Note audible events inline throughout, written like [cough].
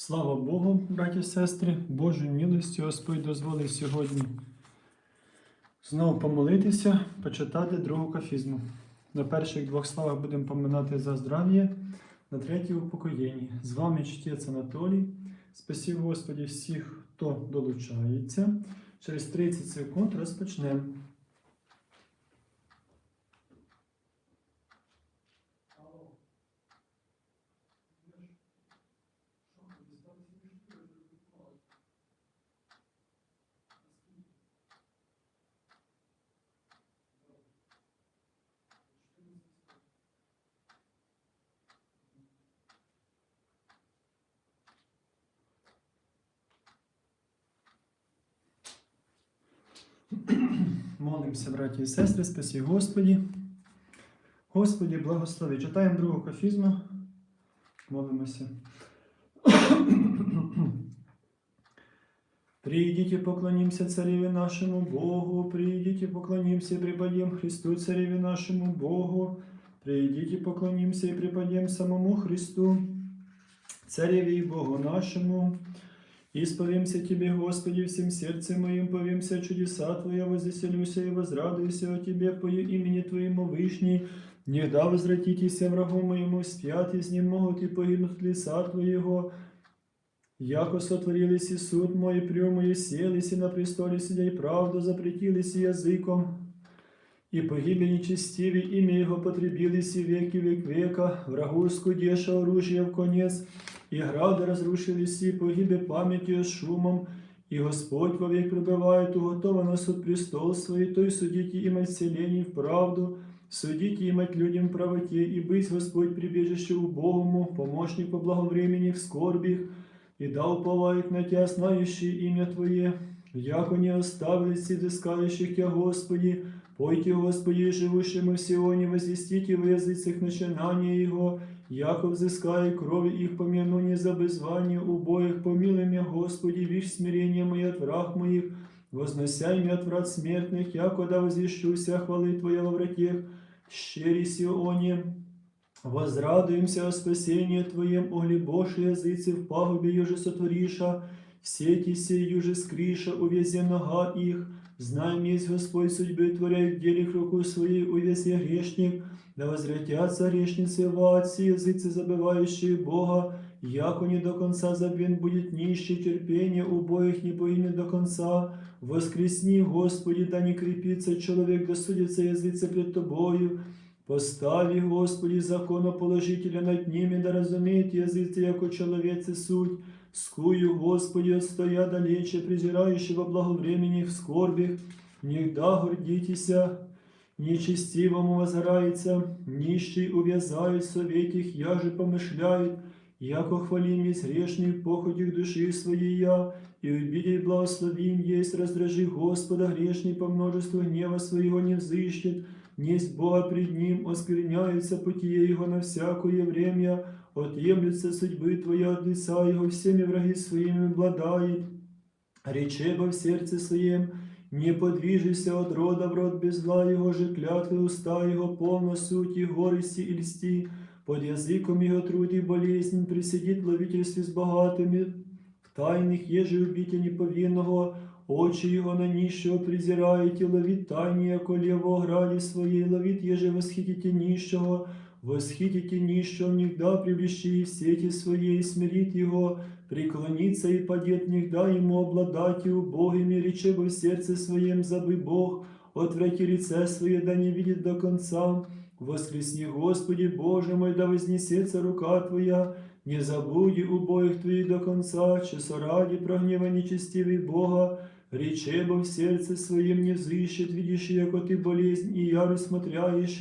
Слава Богу, браті і сестри, Божою милостю Господь дозволив сьогодні знову помолитися, почитати другу кафізму. На перших двох словах будемо поминати за здрав'я, на третій упокоєнні. З вами чтець Анатолій. Спасибо Господі всіх, хто долучається. Через 30 секунд розпочнемо. Молимося, браті і сестри, спасі Господі. Господі, благослови. Читаємо другу кафізму. Молимося. [clears throat] Придите, поклонимся Цареве нашему Богу, придите, поклонимся и преподем Христу, Цареве нашему Богу, придите, поклонимся и преподем самому Христу, Цареве Богу нашему. Исповемся Тебе, Господи, всем сердцем моим, повемся чудеса Твоя, возвеселюся и возрадуйся о Тебе, пою имени Твоему Вышний, Негда возвратитеся врагу моему, спят из не могут и погибнут лица Твоего, Яко сотворились и суд мой, прямо и селись, и на престоле сидя, и правду запретились и языком, и погибли нечестиві, имя Его потребились и веки век века, врагу скудеша оружие в конец, и грады разрушились, и погибе памятью с шумом, и Господь вовек пребывает, уготован на суд престол свой, то и судите им от вселений в правду, судите им от людям в правоте, и быть Господь прибежище убогому, помощник по благовремени в скорбях, и да уповает на Тя, знающие имя Твое, яко не оставились изыскающих Тя, Господи, пойте, Господи, живущему в Сионе, возвестите в языцах начинания Его, яко взыская крови их помяну за беззвание убоих, помилуй меня, Господи, вишь смирение мое от враг моих, вознося имя от врат смертных, яко да возвещуся хвалы Твоя во вратех, щери Сионе, Возрадуемся о спасении Твоем, о Божий языце в пагубе юже сотвориша, в сети сей юже скриша, увезе нога их, знаем есть Господь судьбы творя, в делих руку своей увезе грешник, да возвратятся грешницы в ад, все языцы забывающие Бога, яко не до конца забвен будет нищий, терпение убоих не погинет до конца, воскресни, Господи, да не крепится человек, да судится языцы пред Тобою, Постави, Господи, законоположителя над ними, да разумеет языцы, яко человецы суть, скую, Господи, отстоя далече, презирающего благовремени в скорбях, негда гордитеся, нечестивому возгорается, нищий увязает советих, я же помышляет, яко хвалим есть грешный в похотях души своей я, и обидей благословим есть, раздражи Господа, грешный по множеству гнева своего не взыщет, несть Бога пред Ним, оскверняется путие Его на всякое время, отъемлются судьбы Твоя от лица Его, всеми враги своими обладает. Рече бы в сердце своем, не подвижися от рода в род без зла Его же клятвы уста Его, полно сути, горести и льсти, под языком Его труд и болезнь, присидит в ловительстве с богатыми, в тайных еже убития неповинного, Очи его на нищего презираете, ловит тайні, яко лево грали своей, ловит еже восхитите нищего, восхитите нищего, нигда привлещи в сети своей, смирит его, преклонится и падет, нигда ему обладать и убогими, рече бы в сердце своем, забы Бог, отврати лице свое, да не видит до конца. Воскресни, Господи, Боже мой, да вознесется рука Твоя, не забуди убоих Твоих до конца, часо ради прогнева нечестивый Бога, Рече бо в сердце своем не взыщет, видишь, яко ты болезнь и ярость смотряешь,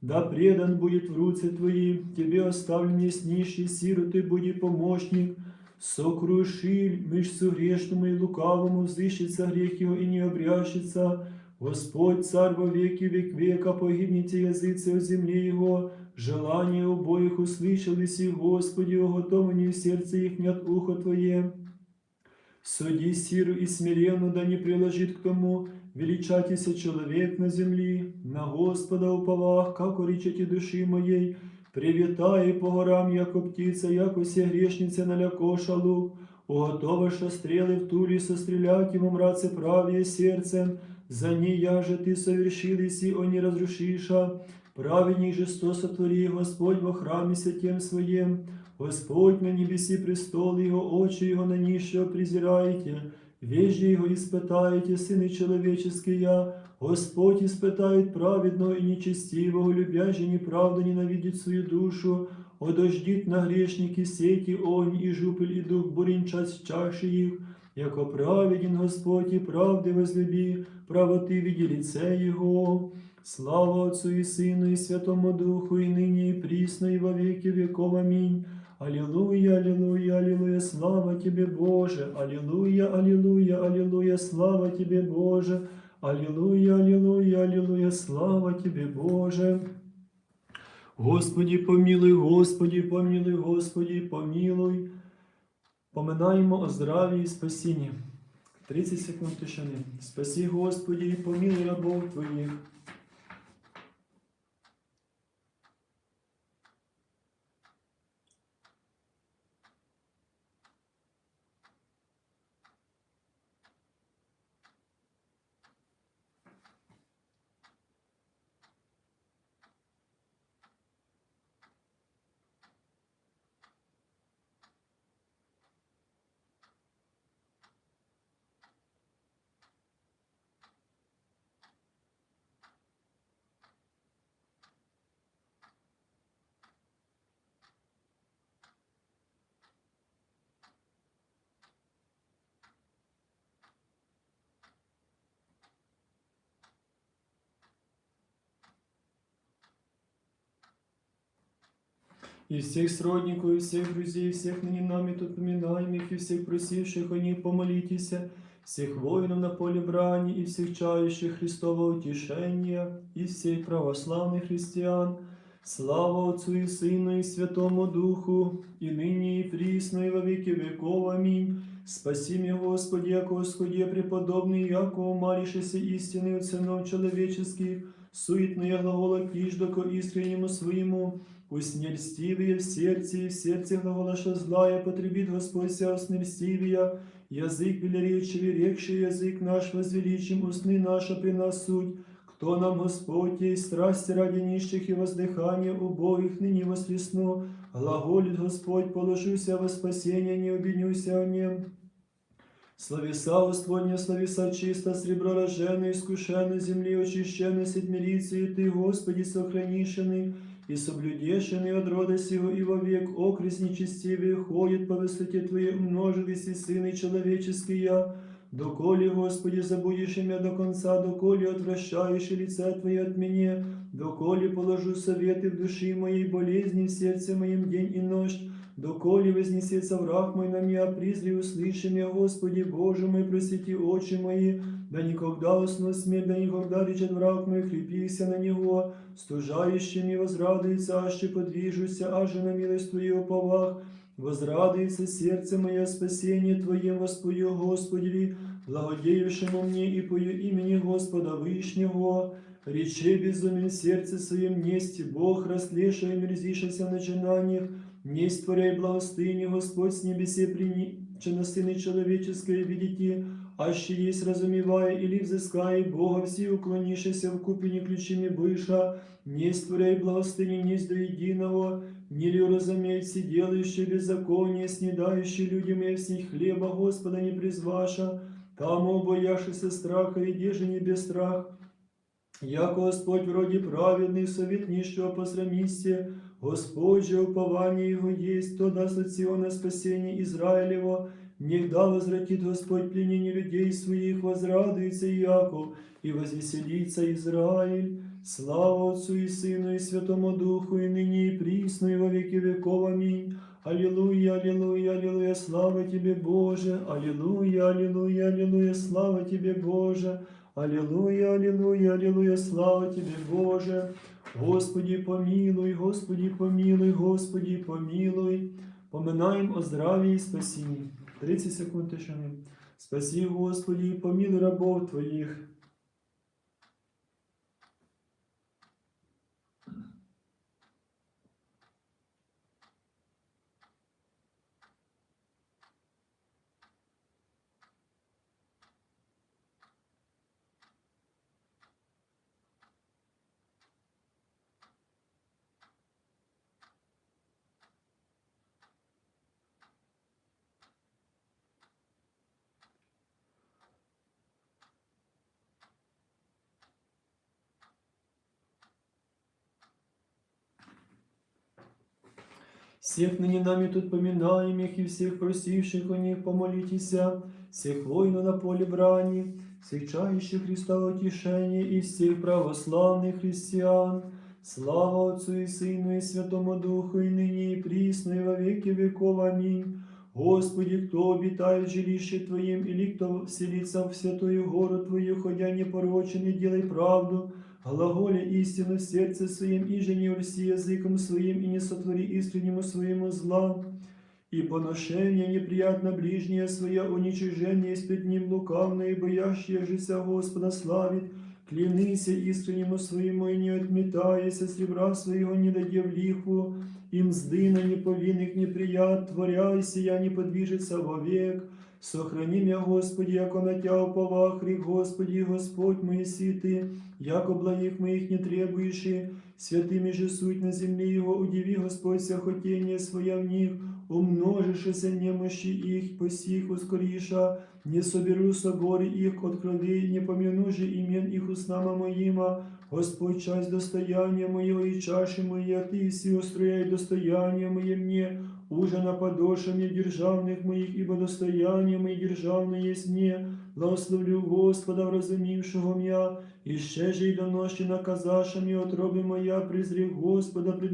да предан будет в руце твои, тебе оставлен есть нищий, сиру ты буди помощник, сокруши мышцу грешному и лукавому, взыщется грех его и не обрящется, Господь, Царь во веки век века, погибните языцы о земле его, желание обоих услышались, и Господи, о готовлении в сердце их нет ухо Твое. Суди сиру и смиренно, да не приложит к тому, величатися человек на земли, на Господа уповах, как речете души моей, Привітай по горам, як птиця, як уся грешниця налякоша лук, уготовиша стріли в тулі сострілять ему мраце правє серцем, за ней я же ты совершил, и он не разрушиша. Праведник же сто сотвори, Господь во храме святем своем, Господь на небеси престол Его, очи Его на нищего презираете, вежди Его испытаете, сыны человеческие, Господь испытает праведного и нечестивого, любящий неправду ненавидит свою душу, одождит на грешники сети огонь и жупель и дух бурень час чаши их, яко праведен Господь и правды возлюби, правоты види лице Его. Слава Отцу и Сыну и Святому Духу, и ныне и присно, и во веки веков. Аминь. Аллилуйя, аллилуйя, аллилуйя, слава Тебе, Боже! Аллилуйя, аллилуйя, аллилуйя, слава Тебе, Боже! Аллилуйя, аллилуйя, аллилуйя, слава Тебе, Боже! Господи, помилуй, Господи, помилуй, Господи, помилуй. Поминаємо о здраві і спасінні. 30 секунд тишини. Спаси, Господи, помилуй рабов Твоїх. И всех сродников, и всех друзей, и всех ныне нами тут поминаемых, и всех просивших о них помолитесь, всех воинов на поле брани, и всех чающих Христова утешения, и всех православных христиан. Слава Отцу и Сыну и Святому Духу, и ныне и присно, и во веки веков. Аминь. Спаси меня, Господи, яко Господи, преподобный, яко умалившийся истины от сынов человеческих, суетные глагола киждоко искреннему своему, Пусть нельстивые в сердце и в сердце глаголаша злая потребит Господь ся снельстивия, язык велеречивый, рекший язык наш возвеличим, усны наша при нас суть, кто нам Господь есть, страсти ради нищих и воздыхания убогих ныне воскресну, глаголит Господь, положуся во спасение, не обвинюся о нем. Словеса Господня, словеса чисто, сребро роженое, искушено, земли очищено, седмирицы, и Ты, Господи, сохранишеный, и соблюдешеный от рода сего и вовек окрест нечестивый ходит по высоте Твоей, умножились и сыны человеческие, доколе, Господи, забудешь имя до конца, доколе отвращаешь лице Твое от меня, доколе положу советы в души моей, болезни в сердце моем день и ночь, доколе вознесется враг мой на меня, призри услыши меня, Господи, Боже мой, просвети очи мои, да никогда усну смерть, да никогда речет враг мой, крепися на него, стужающим и возрадуется, аще подвижуся, аже на милость Твою уповах, возрадуется сердце мое спасение Твоем воспою, Господи, благодеявшему мне и пою имени Господа Вышнего, рече безумен сердце своем нести, Бог, растлеша и мерзишася в начинаниях, не створяй благостыни, Господь с небесе приничено Сыны человеческое видите, аще есть разумевая или взыская Бога, все уклонившися в купине ключами быша, не створяй благостыни, не до единого, не ли разумеет все делающие беззаконие, снедающие людям и всех хлеба Господа не призваша, тому бояшися страха, и деже не без страх, Яко Господь вроде праведный, совет нищего посрамисте, Господь упование Его есть, то даст от Сиона спасение Израилево, Негда возвратит Господь пленение людей своих, возрадуется Иаков, и возвеселится Израиль. Слава Отцу и Сыну и Святому Духу, и ныне и присно, и во веки веков. Аминь. Аллилуйя, аллилуйя, аллилуйя, слава Тебе, Боже! Аллилуйя, аллилуйя, аллилуйя, слава Тебе, Боже! Аллилуйя, аллилуйя, аллилуйя, слава Тебе, Боже! Господи, помилуй, Господи, помилуй, Господи, помилуй. Поминаємо о здраві і спасінні. 30 секунд тишини. Спаси, Господі, помілуй рабов Твоїх. Всех ныне нами тут поминаемых и всех просивших у них помолитеся, всех воинов на поле брани, всех чающих Христа утешения и всех православных христиан. Слава Отцу и Сыну и Святому Духу, и ныне и присно, и во веки веков. Аминь. Господи, кто обитает в жилище Твоим, или кто вселится в святую гору Твою, ходя непорочен и делай правду, глаголе истину в сердце своим, и же не льси языком своим, и не сотвори искреннему своему зла. И поношение неприятно ближнее свое, уничижение пред ним лукавное, и боящееся Господа славит, клянися искреннему своему, и не отметаяся сребра своего, не даде в лихву, и мзды на неповинных неприят, творяйся, я не подвижется вовек. Сохрани м'я, Господи, яко на Тя уповах, рек, Господи, Господь мої світи, яко благих моїх не требуєши, святими же суть на землі Його, удиви, Господь, ся хотение своя в них, умножишься немощи их, посих ускориша, не соберу соборы их от крови, не помяну же имен их устнама моима, Господь, часть достояния моего и чаши моя, Ты все устрояй достояние мое мне, уже на подошве державных моих, ибо достояние мои державное есть мне, благословлю Господа, вразумівшого меня, і ще же й до ночі наказаша мені отроби моя, презріх Господа пред,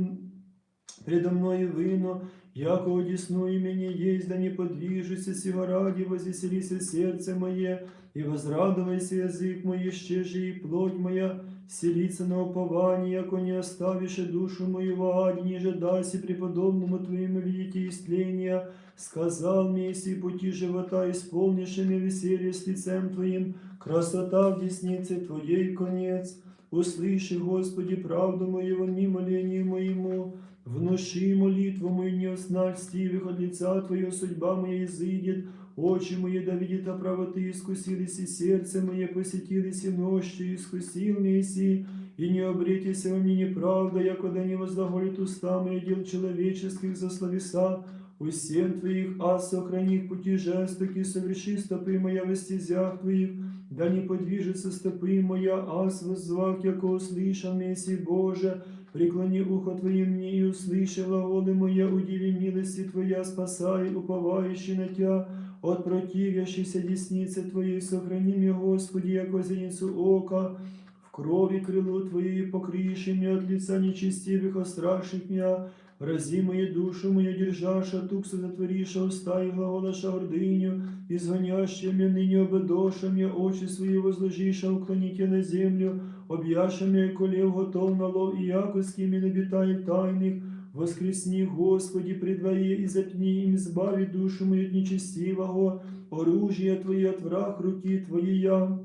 предо мною вино, яко одесную мені есть, да не подвижуся сего ради, возвеселися сердце мое, и возрадовайся язык мой, ще же и плоть моя, селиться на упование, яко не оставишь душу мою в аде, ниже даси преподобному Твоему видите истления, сказал мне, если пути живота исполнишь мне веселье с лицем Твоим, красота в деснице Твоей конец. Услыши, Господи, правду мою мне молению моему, внуши молитву мою не осналь стивых от лица Твое, судьба моя изыдет, очи мои да видит о правоты, искусились и сердце мое посетились и ночью, искусил мне си, и не обретися во мне неправда, якода не возлаголит уста мои дел человеческих за словеса, у стен Твоих, а сохрани их пути жестоки, соверши стопы моя в стезях Твоих, да не подвижется стопы моя, ас воззвах, яко услышан Месси Боже, преклони ухо Твое мне и услыши глаголы моя, удиви милости Твоя, спасай, уповающий на Тя, от противящейся десницы Твоей, сохрани меня, Господи, яко зеницу ока, в крови крылу Твоей покрыши меня от лица нечестивых, остраших меня, Рази мою душу мою, держаша, туксу затвориша, уста и глаголаша гордыню, изгонящая меня ныне обедоша мне, очи свои возложиша, уклоните на землю, объяша меня, колев готов на лов, и якоскими набитает тайных, воскресни, Господи, пред Твои, и запни им, избави душу мою от нечестивого, оружие Твое от враг руки Твоей я.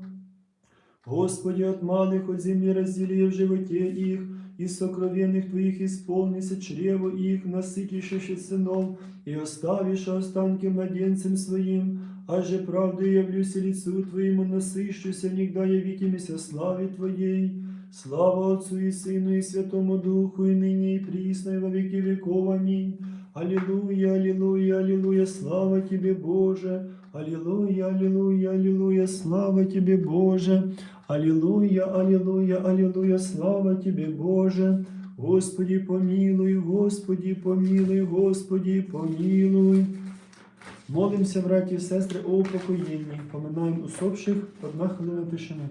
Господи, от малых от земли раздели в животе их, из сокровенных Твоих исполнится чрево их, насытишься сынов, и оставишь останки младенцем своим, а же правду явлюсь лицу Твоему, насыщуся, нигда явитимися славе Твоей. Слава Отцу и Сыну и Святому Духу, и ныне и присно, и во веки веков. Аминь. Аллилуйя, аллилуйя, аллилуйя, слава Тебе, Боже. Аллилуйя, аллилуйя, аллилуйя, слава Тебе, Боже. Аллилуйя, аллилуйя, аллилуйя, слава Тебе, Боже. Господи, помилуй, Господи, помилуй, Господи, помилуй. Молимося, браті і сестри, о упокоєнні. Поминаємо усопших, одна хвилина тишини.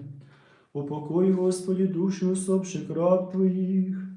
Упокой, Господи, душі усопших раб Твоїх.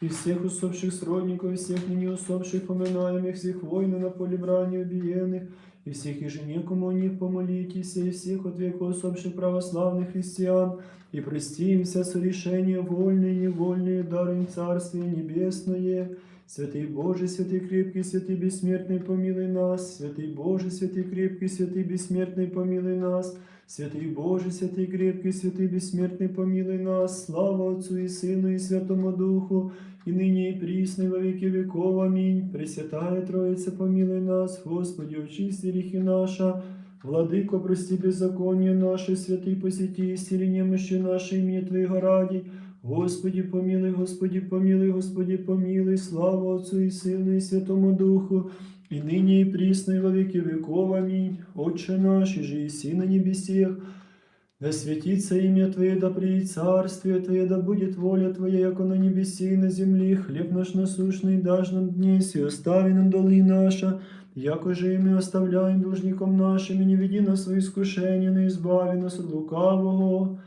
и всех усопших сродников, и всех ныне усопших поминаемых, всех воинов на поле брани убиенных, и всех еженекому о них помолитесь, и всех от века усопших православных христиан, и прости им вся сорешения вольные и невольные, дары им Царствие Небесное. Святый Боже, святый крепкий, святый бессмертный, помилуй нас. Святый Боже, святый крепкий, святый бессмертный, помилуй нас. Святый Боже, святый крепкий, святый бессмертный, помилуй нас. Слава Отцу и Сыну и Святому Духу, і нині, і прісни, во віки віков. Амінь. Пресвятає Троїця, помілуй нас, Господі, очисти гріхи наша, владико, прості беззаконня наші, святий посіті, сіління миші наші, ім'я Твоєго раді. Господі помілий, Господі помілуй, Господі помілуй, слава Отцю і Сину, і Святому Духу, і нині, і прісно, і во віки віков. Амінь. Отче наш, і же і сі на небесіх, да святится имя Твое, да приедет царствие Твое, да будет воля Твоя, яко на небеси и на земли. Хлеб наш насущный дашь нам днесь, и остави нам долги наша, яко же и мы оставляем должником нашим, и не веди нас в свои искушения, но избави нас от лукавого.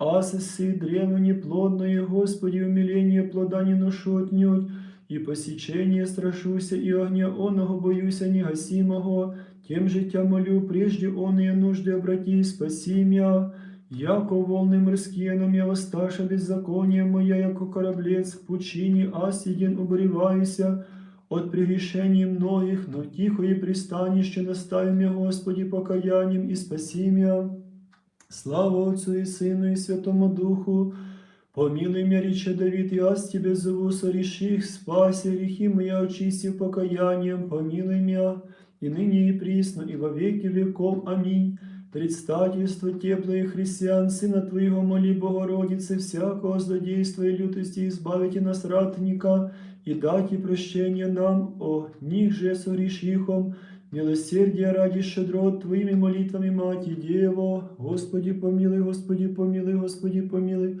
Асоси древно неплодное, Господи, умиление плода не ношу отнюдь, и посечение страшуся, и огня оного боюся негасимого, тем же тя молю, прежде оные нужды обрати, спаси мя, яко волны морские нам я воссташа беззаконие моя, яко кораблец в пучине асиден убреваюся, от прегрешений многих, но тихое пристанище настави мя, Господи, покаянием и спаси мя. Слава Отцу и Сыну и Святому Духу, помилуй меня, рече Давид, я с Тебе зову, сореши их, спаси грехи моя, очисти покаянием, помилуй меня, и ныне и присно, и во веки веков. Аминь. Предстательство теплое христиан, Сына Твоего, моли Богородице, всякого злодейства и лютости, избавите нас ратника, и дайте прощение нам, о них же согрешихом, Милосердия ради щедрот Твоими молитвами, Мати Дево, Господи помилуй, Господи помилуй, Господи помилуй,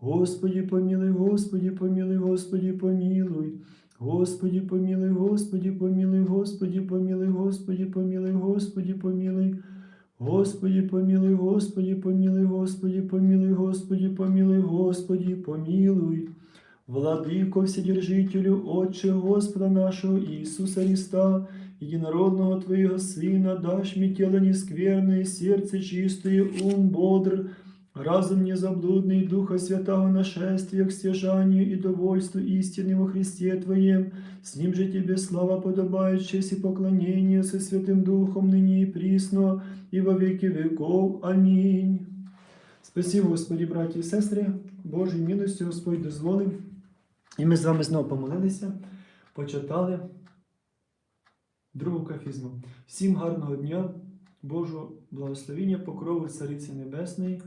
Господи, помилуй, Господи, помилуй, Господи, помилуй. Господи, помилуй, Господи, помилуй, Господи, помилуй, Господи, помилуй, Господи, помилуй. Господи, помилуй, Господи, помилуй, Господи, помилуй, Господи, помилуй, Господи, помилуй. Владыко Вседержителю, Отче Господа нашего Иисуса Христа, единородного Твоего Сына, дашь мне тело нескверное, сердце чистое, ум бодр, разум незаблудный, Духа Святого нашествия к стяжанию и довольству истины во Христе Твоем, с Ним же Тебе слава подобает, честь и поклонение со Святым Духом, ныне и присно, и во веки веков. Аминь. Спасибо, Господі, браті і сестри, Божій милостю Господь дозволив. І ми з вами знову помолилися, почитали другу кафізму. Всім гарного дня, Божого благословіння, покрову Цариці Небесної,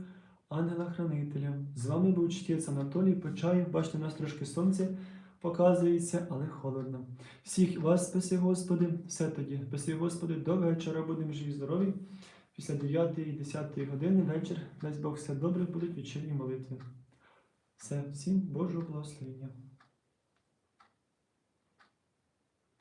ангела-хранителя. З вами був чтець Анатолій Почаєв. Бачите, у нас трошки сонце показується, але холодно. Всіх вас спаси, Господи, все тоді. Спаси, Господи, до вечора будемо живі, здорові. Після 9 і 10 години вечір, дасть Бог все добре, будуть вечірні молитви. Все, всім Божого благословення.